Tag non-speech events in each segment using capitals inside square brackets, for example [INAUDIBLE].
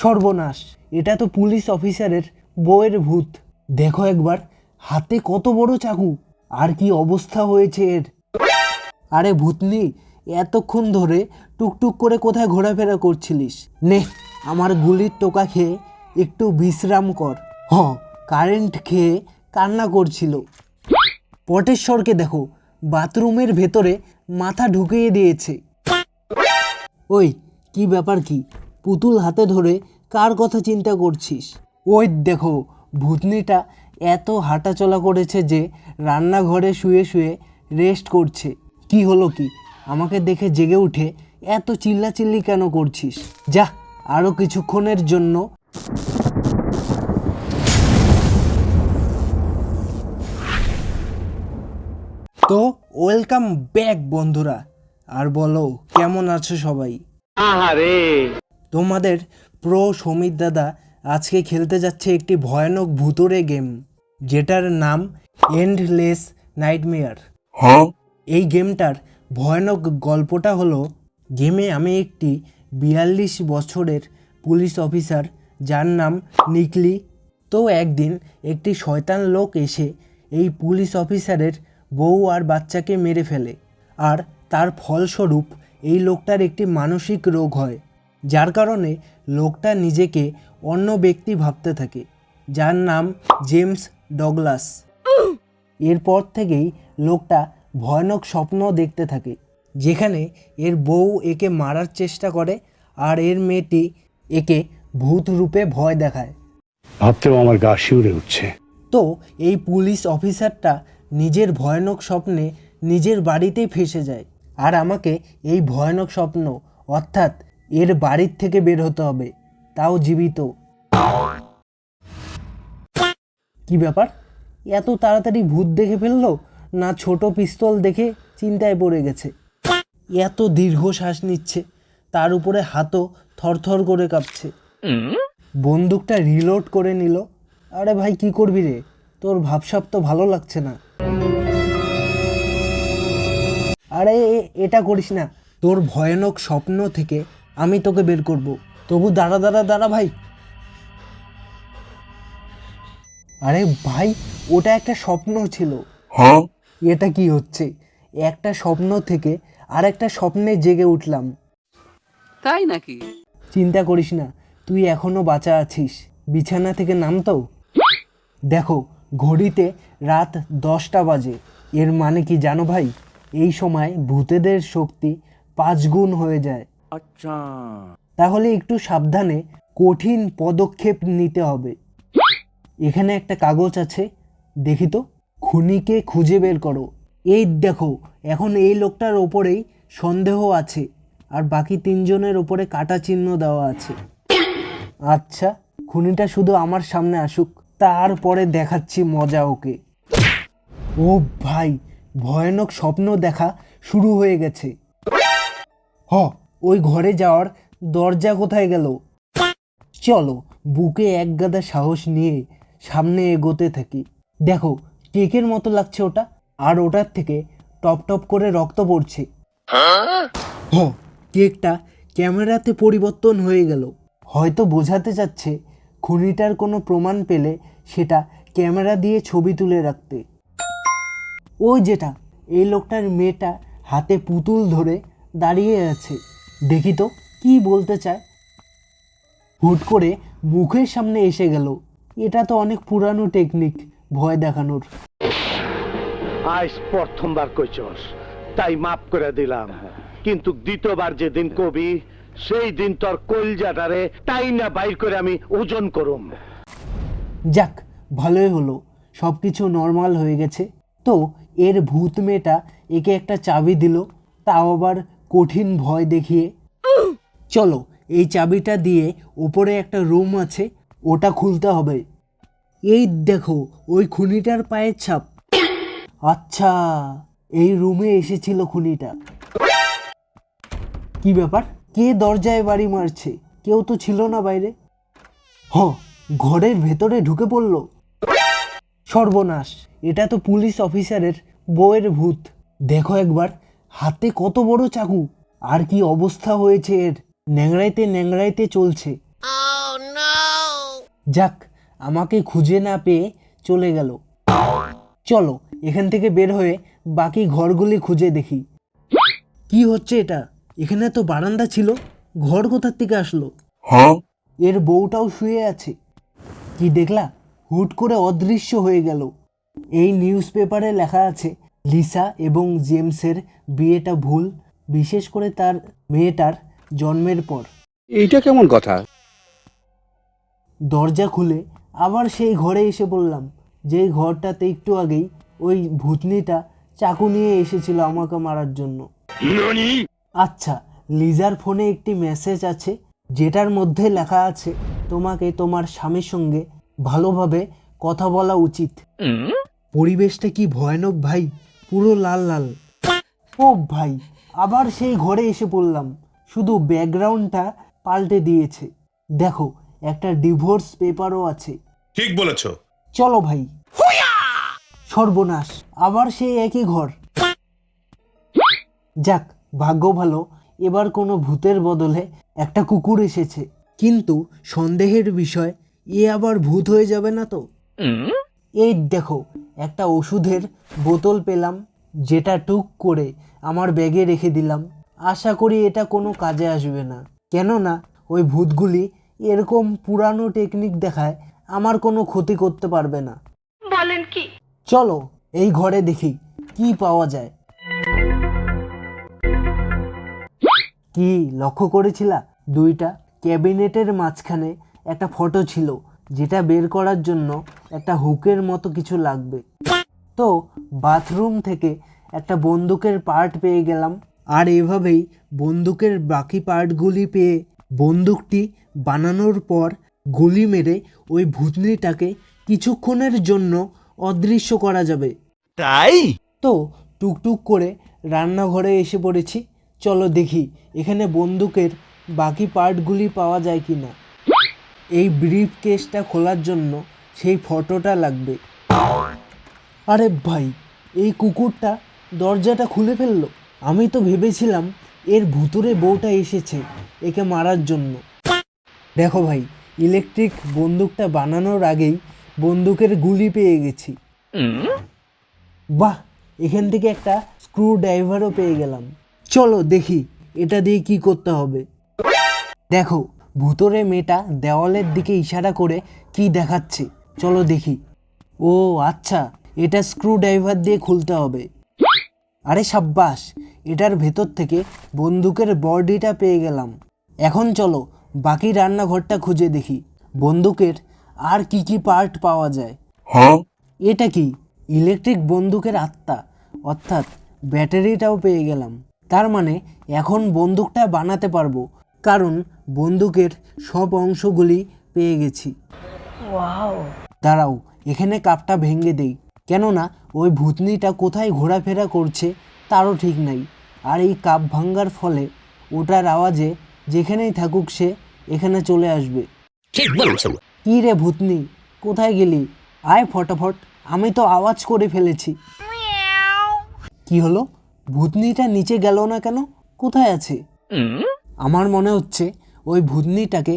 সর্বনাশ। এটা তো পুলিশ অফিসারের বউয়ের ভূত। দেখো একবার, হাতে কত বড় চাকু। আর কি অবস্থা হয়েছে এর? আরে ভূতনি এতক্ষণ ধরে টুকটুক করে কোথায় ঘোরাফেরা করছিলিস? নে, আমার গুলির টোকা খেয়ে একটু বিশ্রাম কর। হ, কারেন্ট খেয়ে কান্না করছিল। পটেশ্বরকে দেখো, বাথরুমের ভেতরে মাথা ঢুকিয়ে দিয়েছে। ওই, কি ব্যাপার কি? পুতুল হাতে ধরে কার কথা চিন্তা করছিস? ওই দেখো, ভূতনিটা এত হাঁটাচলা করেছে যে রান্নাঘরে শুয়ে শুয়ে রেস্ট করছে। কি হলো কি? আমাকে দেখে জেগে উঠে এত চিল্লাচিল্লি কেন করছিস? যা আরও কিছুক্ষণের জন্য। তো ওয়েলকাম ব্যাক বন্ধুরা। আর বলো, কেমন আছো সবাই? আহারে! তোমাদের প্রো সমীর দাদা আজকে খেলতে যাচ্ছে একটি ভয়ানক ভুতুরে গেম যেটার নাম এন্ডলেস নাইটমেয়ার হ্যাঁ? এই গেমটার ভয়ানক গল্পটা হলো গেমে আমি একটি বিয়াল্লিশ বছরের পুলিশ অফিসার যার নাম নিকলি তো একদিন একটি শয়তান লোক এসে এই পুলিশ অফিসারের বউ আর বাচ্চাকে মেরে ফেলে আর তার ফলস্বরূপ এই লোকটার একটি মানসিক রোগ হয়। যার কারণে লোকটা নিজেকে অন্য ব্যক্তি ভাবতে থাকে যার নাম জেমস ডগলাস। এরপর থেকেই লোকটা ভয়ানক স্বপ্ন দেখতে থাকে যেখানে এর বউ একে মারার চেষ্টা করে আর এর মেয়েটি একে ভূত রূপে ভয় দেখায়। ভাবতেও আমার গা শিউরে উঠছে। তো এই পুলিশ অফিসারটা নিজের ভয়ানক স্বপ্নে নিজের বাড়িতেই ফেসে যায় আর আমাকে এই ভয়ানক স্বপ্ন অর্থাৎ এর বাড়ির থেকে বের হতে হবে। তাও জীবিত। কি ব্যাপার? এত তাড়াতাড়ি ভূত দেখে ফেলল, না ছোট পিস্তল দেখে চিন্তায় পড়ে গেছে। এত দীর্ঘ শ্বাস নিচ্ছে, তার উপরে হাতও থরথর করে কাঁপছে। বন্দুকটা রিলোড করে নিল। আরে ভাই, কি করবি রে? তোর ভাবসাব তো ভালো লাগছে না। আরে এটা করিস না। তোর ভয়ানক স্বপ্ন থেকে আমি তোকে বের করব। তবু দাঁড়া দাঁড়া দাঁড়া ভাই। আরে ভাই ওটা একটা স্বপ্ন ছিল। হ্যাঁ? এটা কি হচ্ছে? একটা স্বপ্ন থেকে আর একটা স্বপ্নে জেগে উঠলাম। তাই নাকি? চিন্তা করিস না তুই এখনও বাঁচা আছিস। বিছানা থেকে নামতো? দেখো ঘড়িতে রাত দশটা বাজে। এর মানে কি জানো ভাই? এই সময় ভূতেদের শক্তি পাঁচ গুণ হয়ে যায়। আচ্ছা। তাহলে একটু সাবধানে কঠিন পদক্ষেপ নিতে হবে। এখানে একটা কাগজ আছে, দেখি তো। খুনিকে খুঁজে বের করো। এই দেখো, এখন এই লোকটার ওপরেই সন্দেহ আছে, আর বাকি তিনজনের ওপরে কাটা চিহ্ন দেওয়া আছে। আচ্ছা খুনিটা শুধু আমার সামনে আসুক, তারপরে দেখাচ্ছি মজা ওকে। ও ভাই, ভয়ানক স্বপ্ন দেখা শুরু হয়ে গেছে। হ ওই ঘরে যাওয়ার দরজা কোথায় গেল? চলো, বুকে এক গাদা সাহস নিয়ে সামনে এগোতে থাকি। দেখো, কেকের মতো লাগছে ওটা, আর ওটার থেকে টপ টপ করে রক্ত পড়ছে। হ, কেকটা ক্যামেরাতে পরিবর্তন হয়ে গেল। হয়তো বোঝাতে চাচ্ছে, খুনিটার কোনো প্রমাণ পেলে সেটা ক্যামেরা দিয়ে ছবি তুলে রাখতে। ওই যেটা, এই লোকটার মেয়েটা হাতে পুতুল ধরে দাঁড়িয়ে আছে। দেখি তো কি বলতে চায়? হুট করে মুখের সামনে এসে গেল। এটা তো অনেক পুরানো টেকনিক ভয় দেখানোর। আজ প্রথমবার কইছস তাই মাফ করে দিলাম। কিন্তু দ্বিতীয়বার যেদিন কবি সেই দিন তোর কলজাটারে তাই না বাইর করে আমি ওজন করুম। যাক ভালোই হলো। সব কিছু নর্মাল হয়ে গেছে। তো এর ভূত মেয়েটা একে একটা চাবি দিল তাও আবার কঠিন ভয় দেখিয়ে, চলো, এই চাবিটা দিয়ে ওপরে একটা রুম আছে, ওটা খুলতে হবে। এই দেখো, ওই খুনিটার পায়ের ছাপ। আচ্ছা এই রুমে এসেছিল খুনিটা। কি ব্যাপার? কে দরজায় বাড়ি মারছে? কেউ তো ছিল না বাইরে? হ, ঘরের ভেতরে ঢুকে পড়ল। সর্বনাশ, এটা তো পুলিশ অফিসারের বউয়ের ভূত। দেখো একবার হাতে কত বড় চাকু? আর কি অবস্থা হয়েছে এর? ন্যাংড়াইতে ন্যাংড়াইতে চলছে। যাক আমাকে খুঁজে না পেয়ে চলে গেল। চলো এখান থেকে বের হয়ে বাকি ঘরগুলি খুঁজে দেখি। কি হচ্ছে এটা? এখানে তো বারান্দা ছিল ঘর কোথার থেকে আসলো? এর বউটাও শুয়ে আছে। কি দেখলা? হুট করে অদৃশ্য হয়ে গেল। এই নিউজ পেপারে লেখা আছে লিসা এবং জেমসের বিয়েটা ভুল বিশেষ করে তার মেয়েটার জন্মের পর। এইটা কেমন কথা? দরজা খুলে আবার সেই ঘরে এসে বললাম যেই ঘরটাতে একটু আগেই ওই ভূতনিটা চাকু নিয়ে এসেছিল আমাকে মারার জন্য। আচ্ছা লিজার ফোনে একটি মেসেজ আছে যেটার মধ্যে লেখা আছে তোমাকে তোমার স্বামীর সঙ্গে ভালোভাবে কথা বলা উচিত। পরিবেশটা কি ভয়ানক ভাই? পুরো লাল লাল। ও ভাই আবার সেই ঘরে এসে পড়লাম। শুধু ব্যাকগ্রাউন্ডটা পাল্টে দিয়েছে। দেখো একটা ডিভোর্স পেপারও আছে। ঠিক বলেছ। চলো ভাই। সর্বনাশ আবার সেই একই ঘর। যাক ভাগ্য ভালো এবার কোনো ভূতের বদলে একটা কুকুর এসেছে। কিন্তু সন্দেহের বিষয় এ আবার ভূত হয়ে যাবে না তো? এই দেখো একটা ওষুধের বোতল পেলাম যেটা টুক করে আমার ব্যাগে রেখে দিলাম। আশা করি এটা কোনো কাজে আসবে না। কেননা ওই ভূতগুলি এরকম পুরানো টেকনিক দেখায় আমার কোনো ক্ষতি করতে পারবে না। বলেন কি? চলো এই ঘরে দেখি কি পাওয়া যায়। কি লক্ষ্য করেছিলা? দুইটা ক্যাবিনেটের মাঝখানে একটা ফটো ছিল। যেটা বের করার জন্য একটা হুকের মতো কিছু লাগবে। তো বাথরুম থেকে একটা বন্দুকের পার্ট পেয়ে গেলাম। আর এভাবেই বন্দুকের বাকি পার্টগুলি পেয়ে বন্দুকটি বানানোর পর গুলি মেরে ওই ভূতনিটাকে কিছুক্ষণের জন্য অদৃশ্য করা যাবে। তাই? তো টুকটুক করে রান্নাঘরে এসে পড়েছি। চলো দেখি এখানে বন্দুকের বাকি পার্টগুলি পাওয়া যায় কি না এই ব্রিফ কেসটা খোলার জন্য সেই ফটোটা লাগবে। আরে ভাই, এই কুকুরটা দরজাটা খুলে ফেলল। আমি তো ভেবেছিলাম এর ভুতুরে বউটা এসেছে একে মারার জন্য। দেখো ভাই ইলেকট্রিক বন্দুকটা বানানোর আগেই বন্দুকের গুলি পেয়ে গেছি। বাহ, এখান থেকে একটা স্ক্রু ড্রাইভারও পেয়ে গেলাম। চলো দেখি, এটা দিয়ে কি করতে হবে। দেখো ভুতরে মেয়েটা দেওয়ালের দিকে ইশারা করে কি দেখাচ্ছে? চলো দেখি। ও আচ্ছা এটা স্ক্রু ড্রাইভার দিয়ে খুলতে হবে। আরে সাব্বাস এটার ভেতর থেকে বন্দুকের বডিটা পেয়ে গেলাম। এখন চলো বাকি রান্নাঘরটা খুঁজে দেখি। বন্দুকের আর কি কি পার্ট পাওয়া যায়? হ্যাঁ? এটা কি? ইলেকট্রিক বন্দুকের আত্মা। অর্থাৎ ব্যাটারিটাও পেয়ে গেলাম। তার মানে এখন বন্দুকটা বানাতে পারব। কারণ বন্দুকের সব অংশগুলি পেয়ে গেছি। দাঁড়াও এখানে কাপটা ভেঙে দেই। কেননা ওই ভূতনিটা কোথায় ঘোরাফেরা করছে তারও ঠিক নাই। আর এই কাপ ভাঙ্গার ফলে ওটার আওয়াজে যেখানেই থাকুক সে এখানে চলে আসবে। কি রে ভূতনি কোথায় গেলি? আয় ফটাফট আমি তো আওয়াজ করে ফেলেছি। কি হলো? ভূতনিটা নিচে গেল না কেন? কোথায় আছে? আমার মনে হচ্ছে ওই ভূতনিটাকে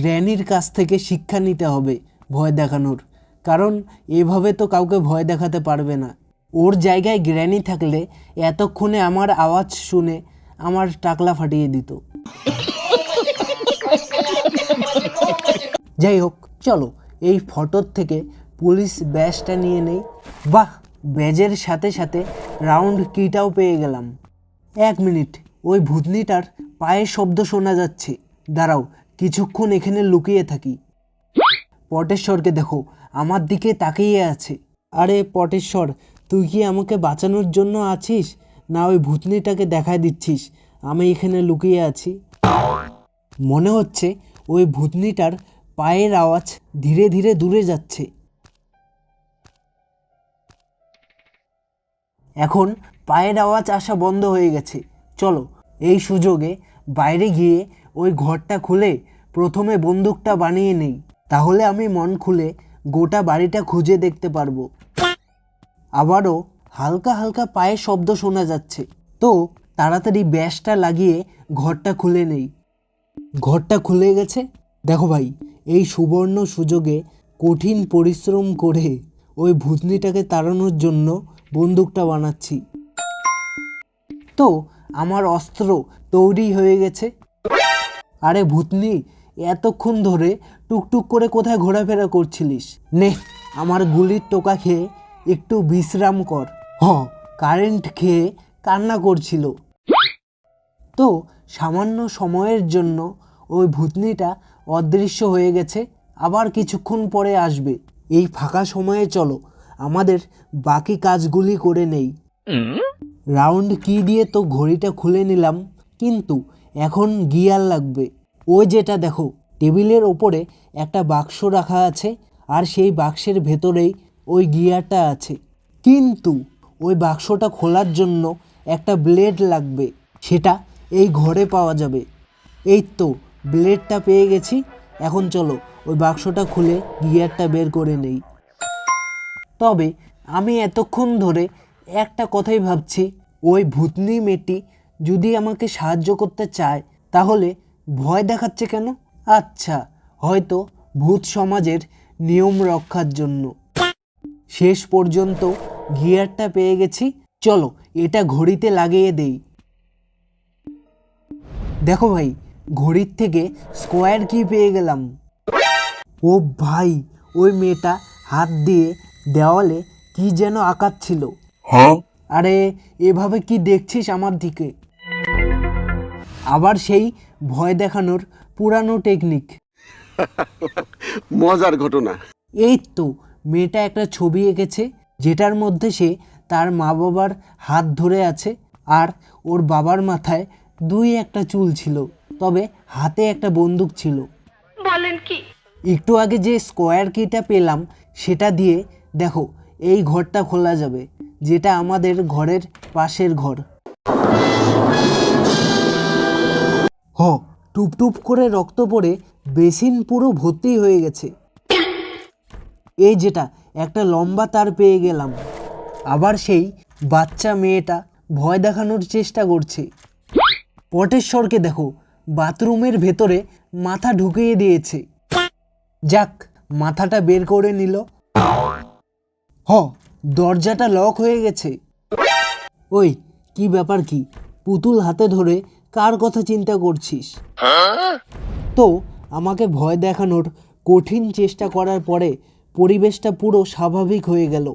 গ্র্যানির কাছ থেকে শিক্ষা নিতে হবে ভয় দেখানোর। কারণ এভাবে তো কাউকে ভয় দেখাতে পারবে না। ওর জায়গায় গ্র্যানি থাকলে এতক্ষণে আমার আওয়াজ শুনে আমার টাকলা ফাটিয়ে দিত। যাই হোক, চলো, এই ফটোর থেকে পুলিশ ব্যাজটা নিয়ে নেই। বাহ ব্যাজের সাথে সাথে রাউন্ড কিটাও পেয়ে গেলাম। এক মিনিট, ওই ভূতনিটার পায়ের শব্দ শোনা যাচ্ছে। দাঁড়াও, কিছুক্ষণ এখানে লুকিয়ে থাকি। পটেশ্বরকে দেখো, আমার দিকে তাকিয়ে আছে। আরে পটেশ্বর, তুই কি আমাকে বাঁচানোর জন্য আছিস? না, ওই ভূতনিটাকে দেখায় দিচ্ছিস। আমি এখানে লুকিয়ে আছি। মনে হচ্ছে ওই ভূতনিটার পায়ের আওয়াজ ধীরে ধীরে দূরে যাচ্ছে। এখন পায়ের আওয়াজ আসা বন্ধ হয়ে গেছে। চলো এই সুযোগে বাইরে গিয়ে ওই ঘরটা খুলে প্রথমে বন্দুকটা বানিয়ে নেই। তাহলে আমি মন খুলে গোটা বাড়িটা খুঁজে দেখতে পারব। আবারও হালকা হালকা পায়ের শব্দ শোনা যাচ্ছে। তো তাড়াতাড়ি ব্যাসটা লাগিয়ে ঘরটা খুলে নেই। ঘরটা খুলে গেছে? দেখো ভাই, এই সুবর্ণ সুযোগে কঠিন পরিশ্রম করে ওই ভূতনিটাকে তাড়ানোর জন্য বন্দুকটা বানাচ্ছি। তো আমার অস্ত্র তৈরি হয়ে গেছে। আরে ভূতনি, এতক্ষণ ধরে টুকটুক করে কোথায় ঘোরাফেরা করছিলিস? নে, আমার গুলির টোকা খেয়ে একটু বিশ্রাম কর। হ, কারেন্ট খেয়ে কান্না করছিল। তো সামান্য সময়ের জন্য ওই ভূতনিটা অদৃশ্য হয়ে গেছে, আবার কিছুক্ষণ পরে আসবে। এই ফাঁকা সময়ে চলো, আমাদের বাকি কাজগুলি করে নেই। রাউন্ড কি দিয়ে তো ঘড়িটা খুলে নিলাম, কিন্তু এখন গিয়ার লাগবে। ওই যেটা দেখো, টেবিলের ওপরে একটা বাক্স রাখা আছে, আর সেই বাক্সের ভেতরেই ওই গিয়ারটা আছে। কিন্তু ওই বাক্সটা খোলার জন্য একটা ব্লেড লাগবে, সেটা এই ঘরে পাওয়া যাবে। এই তো, ব্লেডটা পেয়ে গেছি। এখন চলো, ওই বাক্সটা খুলে গিয়ারটা বের করে নেই। তবে আমি এতক্ষণ ধরে একটা কথাই ভাবছি, ওই ভূতনি মেয়েটি যদি আমাকে সাহায্য করতে চায়, তাহলে ভয় দেখাচ্ছে কেন? আচ্ছা হয়তো ভূত সমাজের নিয়ম রক্ষার জন্য। শেষ পর্যন্ত গিয়ারটা পেয়ে গেছি। চলো, এটা ঘড়িতে লাগিয়ে দেই। দেখো ভাই, ঘড়ির থেকে স্কোয়ার কি পেয়ে গেলাম? ও ভাই, ওই মেয়েটা হাত দিয়ে দেওয়ালে কি যেন আঁকাচ্ছিল। আরে এভাবে কি দেখছিস আমার দিকে? আবার সেই ভয় দেখানোর পুরানো টেকনিক [LAUGHS] মজার ঘটনা। এই তো মেয়েটা একটা ছবি এঁকেছে যেটার মধ্যে সে তার মা বাবার হাত ধরে আছে আর ওর বাবার মাথায় দুই একটা চুল ছিল তবে হাতে একটা বন্দুক ছিল। বলেন কি? একটু আগে যে স্কোয়ার কিটা পেলাম সেটা দিয়ে দেখো এই ঘরটা খোলা যাবে। যেটা আমাদের ঘরের পাশের ঘর। হ টুপ টুপ করে রক্ত পড়ে বেসিন পুরো ভর্তি হয়ে গেছে। এই যেটা, একটা লম্বা তার পেয়ে গেলাম। আবার সেই বাচ্চা মেয়েটা ভয় দেখানোর চেষ্টা করছে। পটেশ্বরকে দেখো, বাথরুমের ভেতরে মাথা ঢুকিয়ে দিয়েছে। যাক, মাথাটা বের করে নিল। হ দরজাটা লক হয়ে গেছে। ওই কি ব্যাপার কি? পুতুল হাতে ধরে কার কথা চিন্তা করছিস? তো আমাকে ভয় দেখানোর কঠিন চেষ্টা করার পরে পরিবেশটা পুরো স্বাভাবিক হয়ে গেল।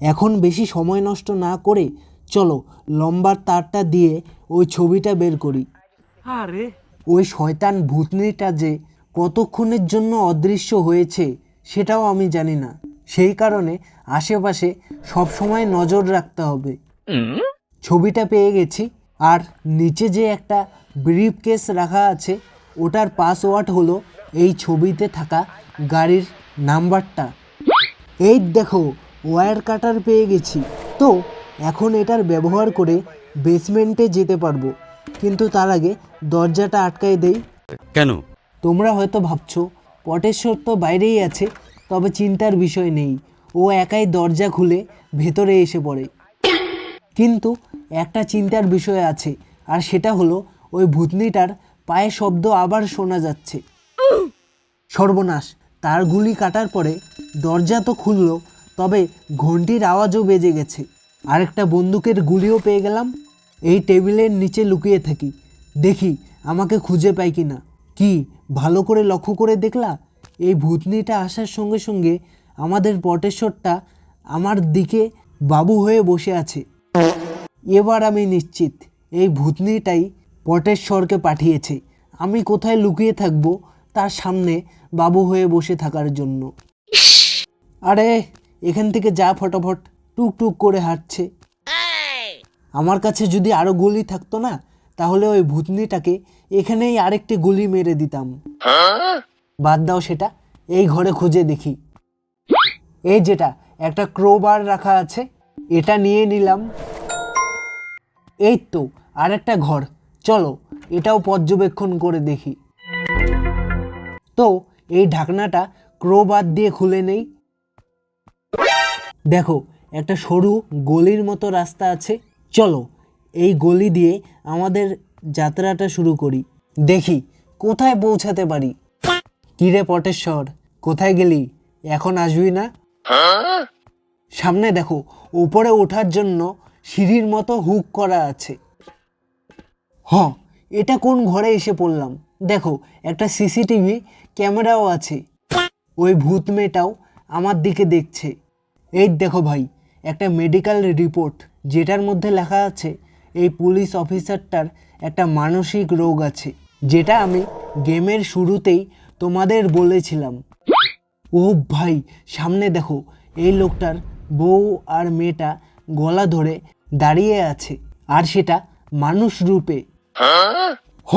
এখন বেশি সময় নষ্ট না করে চলো লম্বার তারটা দিয়ে ওই ছবিটা বের করি। আরে। ওই শয়তান ভূতনিটা যে কতক্ষণের জন্য অদৃশ্য হয়েছে সেটাও আমি জানি না। সেই কারণে আশেপাশে সব সময় নজর রাখতে হবে। ছবিটা পেয়ে গেছি। আর নিচে যে একটা ব্রিফ কেস রাখা আছে ওটার পাসওয়ার্ড হলো এই ছবিতে থাকা গাড়ির নাম্বারটা। এই দেখো ওয়্যার কাটার পেয়ে গেছি। তো এখন এটার ব্যবহার করে বেসমেন্টে যেতে পারব। কিন্তু তার আগে দরজাটা আটকাই দেই। কেন? তোমরা হয়তো ভাবছ পটেশ্বর তো বাইরেই আছে। তবে চিন্তার বিষয় নেই। ও একাই দরজা খুলে ভেতরে এসে পড়ে। কিন্তু একটা চিন্তার বিষয় আছে, আর সেটা হলো ওই ভূতনিটার পায়ের শব্দ আবার শোনা যাচ্ছে। সর্বনাশ, তার গুলি কাটার পরে দরজা তো খুললো, তবে ঘন্টির আওয়াজও বেজে গেছে। আরেকটা বন্দুকের গুলিও পেয়ে গেলাম। এই টেবিলের নিচে লুকিয়ে থাকি। দেখি, আমাকে খুঁজে পাই কি না কি, ভালো করে লক্ষ্য করে দেখলা? এই ভূতনিটা আসার সঙ্গে সঙ্গে আমাদের পটেশ্বরটা আমার দিকে বাবু হয়ে বসে আছে। এবার আমি নিশ্চিত, এই ভূতনিটাই পটেশ্বরকে পাঠিয়েছে। আমি কোথায় লুকিয়ে থাকব তার সামনে বাবু হয়ে বসে থাকার জন্য। আরে, এখান থেকে যা ফটাফট টুক টুক করে হাঁটছে। আমার কাছে যদি আরও গুলি থাকতো না, তাহলে ওই ভূতনিটাকে এখানেই আরেকটি গুলি মেরে দিতাম। বাদ দাও সেটা, এই ঘরে খুঁজে দেখি। এই যেটা, একটা ক্রোবার রাখা আছে, এটা নিয়ে নিলাম। এই তো আর একটা ঘর। চলো, এটাও পর্যবেক্ষণ করে দেখি। তো, এই ঢাকনাটা ক্রোবার দিয়ে খুলে নেই। দেখো, একটা সরু গলির মতো রাস্তা আছে। চলো, এই গলি দিয়ে আমাদের যাত্রাটা শুরু করি। দেখি, কোথায় পৌঁছাতে পারি? কিরে পটেশ্বর, কোথায় গেলি? এখন আসবি না? সামনে দেখো, উপরে ওঠার জন্য সিঁড়ির মতো হুক করা আছে। হ এটা কোন ঘরে এসে পড়লাম? দেখো, একটা সিসিটিভি ক্যামেরাও আছে। ওই ভূত মেয়েটাও আমার দিকে দেখছে। এই দেখো ভাই, একটা মেডিকেল রিপোর্ট, যেটার মধ্যে লেখা আছে, এই পুলিশ অফিসারটার একটা মানসিক রোগ আছে, যেটা আমি গেমের শুরুতেই তোমাদের বলেছিলাম। ও ভাই সামনে দেখো এই লোকটার বউ আর মেয়েটা গলা ধরে দাঁড়িয়ে আছে আর সেটা মানুষ রূপে। হ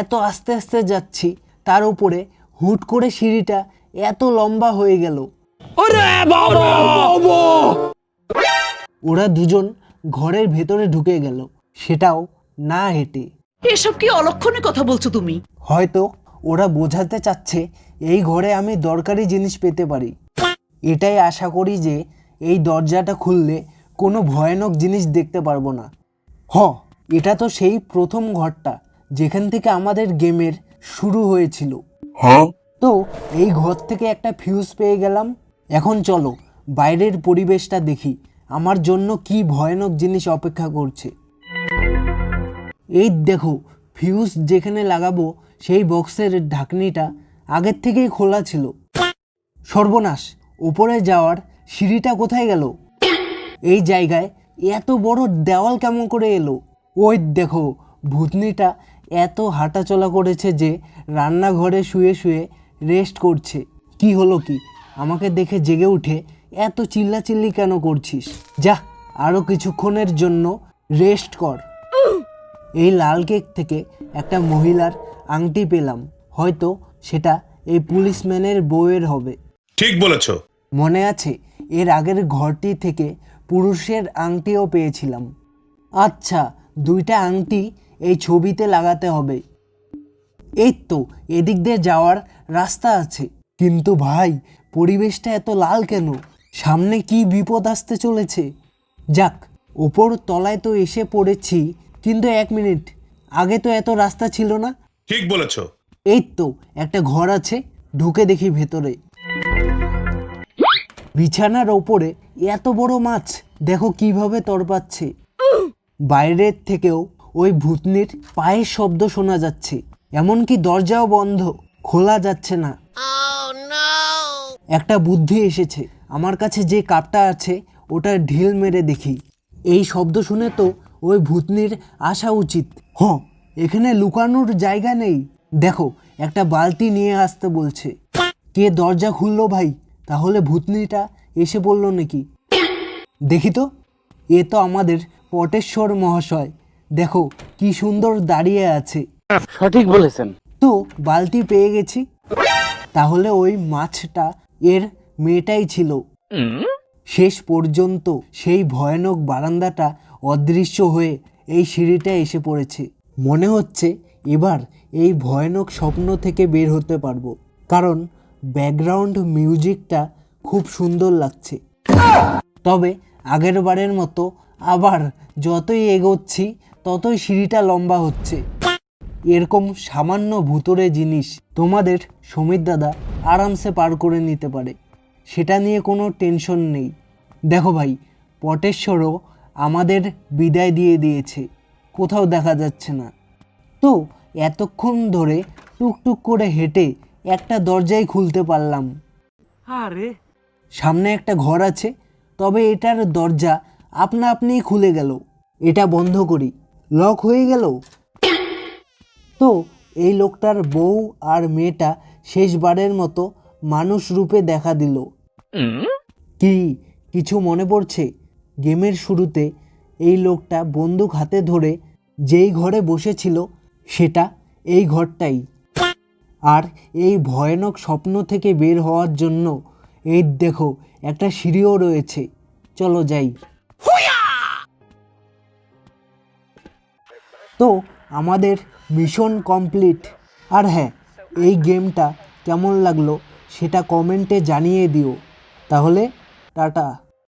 এত আস্তে আস্তে যাচ্ছি তার উপরে হুট করে সিঁড়িটা এত লম্বা হয়ে গেল। ওরা দুজন ঘরের ভেতরে ঢুকে গেল সেটাও না হেঁটে। এসব কি অলক্ষণে কথা বলছো তুমি? হয়তো ওরা বোঝাতে চাচ্ছে এই ঘরে আমি দরকারি জিনিস পেতে পারি। এটাই আশা করি যে এই দরজাটা খুললে কোনো ভয়ানক জিনিস দেখতে পারব না। হ এটা তো সেই প্রথম ঘরটা যেখান থেকে আমাদের গেমের শুরু হয়েছিল। তো এই ঘর থেকে একটা ফিউজ পেয়ে গেলাম। এখন চলো বাইরের পরিবেশটা দেখি আমার জন্য কি ভয়ানক জিনিস অপেক্ষা করছে। এই দেখো ফিউজ যেখানে লাগাবো সেই বক্সের ঢাকনিটা আগের থেকেই খোলা ছিল। সর্বনাশ, উপরে যাওয়ার সিঁড়িটা কোথায় গেল? এই জায়গায় এত বড় দেওয়াল কেমন করে এলো? ওই দেখো, ভূতনিটা এত হাঁটাচলা করেছে যে রান্নাঘরে শুয়ে শুয়ে রেস্ট করছে। কি হলো কি? আমাকে দেখে জেগে উঠে এত চিল্লাচিল্লি কেন করছিস? যা আরও কিছুক্ষণের জন্য রেস্ট কর। এই লাল কেক থেকে একটা মহিলার আংটি পেলাম। হয়তো সেটা এই পুলিশম্যানের বউয়ের হবে। ঠিক বলেছ। মনে আছে এর আগের ঘরটি থেকে পুরুষের আংটিও পেয়েছিলাম। আচ্ছা দুইটা আংটি এই ছবিতে লাগাতে হবে। এই তো এদিক দিয়ে যাওয়ার রাস্তা আছে। কিন্তু ভাই পরিবেশটা এত লাল কেন? সামনে কি বিপদ আসতে চলেছে? যাক ওপর তলায় তো এসে পড়েছি কিন্তু এক মিনিট। আগে তো এত রাস্তা ছিল না। ঠিক বলেছ। এই তো, একটা ঘর আছে, ঢুকে দেখি ভেতরে। বিছানার ওপরে এত বড় মাছ, দেখো কীভাবে তরপাচ্ছে। বাইরের থেকেও ওই ভূতনির পায়ের শব্দ শোনা যাচ্ছে, এমনকি দরজাও বন্ধ, খোলা যাচ্ছে না। একটা বুদ্ধি এসেছে, আমার কাছে যে কাপটা আছে, ওটা ঢিল মেরে দেখি। এই শব্দ শুনে তো ওই ভূতনির আসা উচিত। হ এখানে লুকানোর জায়গা নেই। দেখো একটা বালতি নিয়ে আসতে বলছে। কে দরজা খুললো ভাই? তাহলে ভূতনিটা এসে পড়ল নাকি? দেখি তো এ তো আমাদের পটেশ্বর মহাশয়। দেখো কি সুন্দর দাঁড়িয়ে আছে। সঠিক বলেছেন। তো বালতি পেয়ে গেছি। তাহলে ওই মাছটা এর মেয়েটাই ছিল। শেষ পর্যন্ত সেই ভয়ানক বারান্দাটা অদৃশ্য হয়ে এই সিঁড়িটা এসে পড়েছে। মনে হচ্ছে এবার এই ভয়ানক স্বপ্ন থেকে বের হতে পারব। কারণ ব্যাকগ্রাউন্ড মিউজিকটা খুব সুন্দর লাগছে। তবে আগের বারের মতো আবার যতই এগোচ্ছি, ততই সিঁড়িটা লম্বা হচ্ছে। এরকম সামান্য ভুতুরে জিনিস তোমাদের সমীর দাদা আরামসে পার করে নিতে পারে। সেটা নিয়ে কোনো টেনশন নেই। দেখো ভাই, পটেশ্বরও আমাদের বিদায় দিয়ে দিয়েছে। কোথাও দেখা যাচ্ছে না। তো এতক্ষণ ধরে টুকটুক করে হেঁটে একটা দরজাই খুলতে পারলাম। আরে। সামনে একটা ঘর আছে তবে এটার দরজা আপনা আপনিই খুলে গেল। এটা বন্ধ করি। লক হয়ে গেল। তো এই লোকটার বউ আর মেয়েটা শেষবারের মতো মানুষ রূপে দেখা দিল। কি? কিছু মনে পড়ছে? গেমের শুরুতে এই লোকটা বন্দুক হাতে ধরে যেই ঘরে বসেছিল, সেটা এই ঘরটাই। আর এই ভয়ানক স্বপ্ন থেকে বের হওয়ার জন্য এই দেখো, একটা সিঁড়িও রয়েছে। চলো যাই। তো, আমাদের মিশন কমপ্লিট। আর হ্যাঁ এই গেমটা কেমন লাগল, সেটা কমেন্টে জানিয়ে দিও। তাহলে, টাটা।